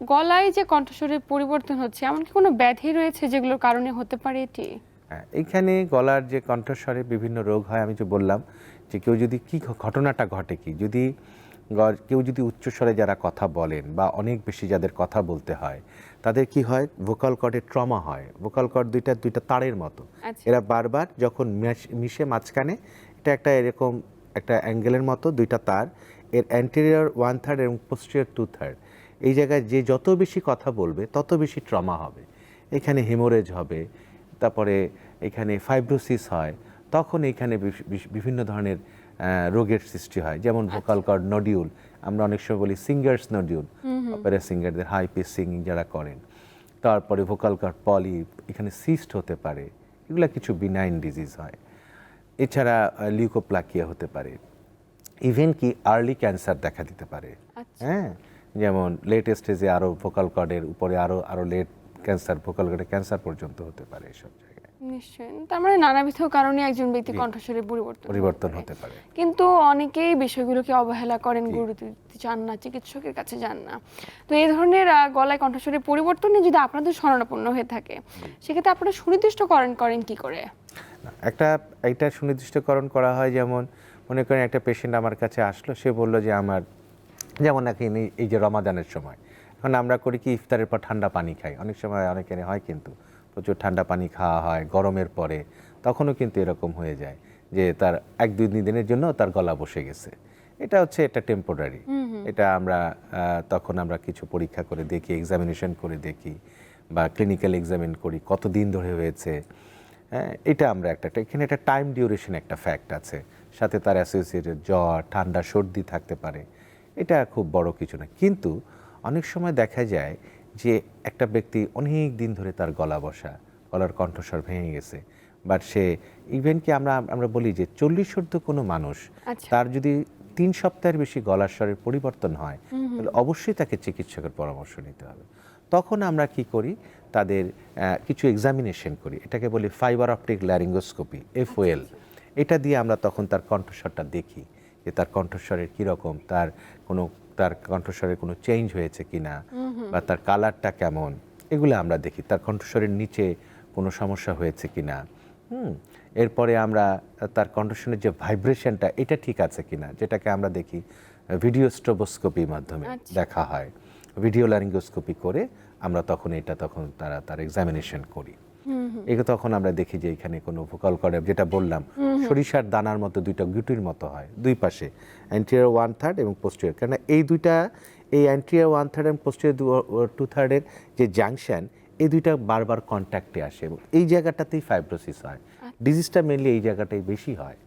গলায় যে কণ্ঠস্বরের পরিবর্তন হচ্ছে এমন কি কোনো ব্যাধি রয়েছে যেগুলোর কারণে হতে পারে এটি? হ্যাঁ এইখানে গলার যে কণ্ঠস্বরে বিভিন্ন রোগ হয় আমি যে বললাম যে কেউ যদি কি ঘটনাটা ঘটে কি যদি কেউ যদি উচ্চস্বরে যারা কথা বলেন বা অনেক বেশি যাদের কথা বলতে হয় তাদের কি হয়? ভোকাল কর্ডের ট্রমা হয়। ভোকাল কর্ড দুইটা দুইটা তারের মতো। আচ্ছা। এরা বারবার যখন মিশে মাঝখানে এটা একটা এরকম একটা অ্যাঙ্গেলের মতো দুইটা তার এর অ্যান্টেরিয়র ওয়ান থার্ড এবং পোস্টেরিয়র টু থার্ড এই জায়গায় যে যত বেশি কথা বলবে তত বেশি ট্রমা হবে। এখানে হেমোরেজ হবে তারপরে এখানে ফাইব্রোসিস হয় তখন এখানে বিভিন্ন ধরনের রোগের সৃষ্টি হয়। যেমন ভোকাল কর্ড নডিউল আমরা অনেক সময় বলি সিঙ্গার্স নডিউল অপেরা সিঙ্গারদের হাই পিস সিঙ্গিং যারা করেন। তারপরে ভোকাল কর্ড পলিপ এখানে সিস্ট হতে পারে। এগুলো কিছু বিনাইন ডিজিজ হয়। এছাড়া লিউকোপ্লাকিয়া হতে পারে। ইভেন কি আর্লি ক্যান্সার দেখা দিতে পারে। আচ্ছা। হ্যাঁ? যেমন লেট স্টেজে আরও ভোকাল কর্ডের উপরে আরও আরও লেট ক্যান্সার ভোকাল কর্ডের ক্যান্সার পর্যন্ত হতে পারে এসব জায়গায়। নিশ্চয়ই। তার মানে নানাবিধ কারণে একজন ব্যক্তি কণ্ঠস্বরের পরিবর্তন পরিবর্তন পারে। হতে পারে। কিন্তু অনেকেই বিষয়গুলোকে অবহেলা করেন গুরুত্ব দিতে চান না চিকিৎসকের কাছে যান না। তো এই ধরনের গলায় কণ্ঠস্বরের পরিবর্তনে যদি আপনাদের শরণাপন্ন হয়ে থাকে সেক্ষেত্রে আপনারা সুনির্দিষ্টকরণ করেন কি করে? একটা একটা সুনির্দিষ্টকরণ করা হয় যেমন মনে করেন একটা পেশেন্ট আমার কাছে আসলো সে বলল যে আমার যেমন নাকি এই যে রমাদানের সময়। এখন আমরা করি কি ইফতারের পর ঠান্ডা পানি খাই। অনেক সময় অনেকের হয় কিন্তু প্রচুর ঠান্ডা পানি খাওয়া হয় গরমের পরে। তখনও কিন্তু এরকম হয়ে যায় যে তার এক দুই তিন দিনের জন্য তার গলা বসে গেছে। এটা হচ্ছে এটা টেম্পোরারি এটা আমরা তখন আমরা কিছু পরীক্ষা করে দেখি এক্সামিনেশন করে দেখি বা ক্লিনিক্যাল এক্সামিন করি কতদিন ধরে হয়েছে। হ্যাঁ এটা আমরা একটা একটা- এখানে একটা টাইম ডিউরেশন একটা ফ্যাক্ট আছে। সাথে তার অ্যাসোসিয়েটেড জ্বর ঠান্ডা সর্দি থাকতে পারে। এটা খুব বড় কিছু না। কিন্তু অনেক সময় দেখা যায় যে একটা ব্যক্তি অনেক দিন ধরে তার গলা বসা গলার কণ্ঠস্বর ভেঙে গেছে। বাট সে ইভেন কি আমরা আমরা বলি যে চল্লিশ ঊর্ধ্ব কোনো মানুষ আচ্ছা। তার যদি তিন সপ্তাহের বেশি গলার স্বরের পরিবর্তন হয় তাহলে অবশ্যই তাকে চিকিৎসকের পরামর্শ নিতে হবে। তখন আমরা কি করি তাদের কিছু এক্সামিনেশন করি। এটাকে বলি ফাইবার অপটিক ল্যারিঙ্গোস্কোপি এফওএল এটা দিয়ে আমরা তখন তার কণ্ঠস্বরটা দেখি। যে তার কণ্ঠস্বরের কীরকম তার কোনো তার কণ্ঠস্বরের কোনো চেঞ্জ হয়েছে কিনা বা তার কালারটা কেমন এগুলো আমরা দেখি। তার কণ্ঠস্বরের নিচে কোনো সমস্যা হয়েছে কিনা হুম? এরপরে আমরা তার কণ্ঠস্বরের যে ভাইব্রেশনটা এটা ঠিক আছে কিনা যেটাকে আমরা দেখি ভিডিও স্ট্রোবোস্কোপির মাধ্যমে আচ্ছা। দেখা হয়। ভিডিও ল্যারিঙ্গোস্কোপি করে আমরা তখন এটা তখন তারা তার এক্সামিনেশন করি। এগুলো তখন আমরা দেখি যে এখানে কোনো ভোকাল করে যেটা বললাম সরিষার দানার মতো দুইটা গুটির মতো হয় দুই পাশে অ্যান্টিয়ার ওয়ান থার্ড এবং পোস্টিয়ার কেন এই দুইটা এই অ্যান্টিয়ার ওয়ান থার্ড এবং পোস্টিয়ার টু থার্ডের যে জাংশন এই দুইটা বারবার কন্ট্যাক্টে আসে এবং এই জায়গাটাতেই ফাইব্রোসিস হয়। ডিজিজটা মেনলি এই জায়গাটাই বেশি হয়।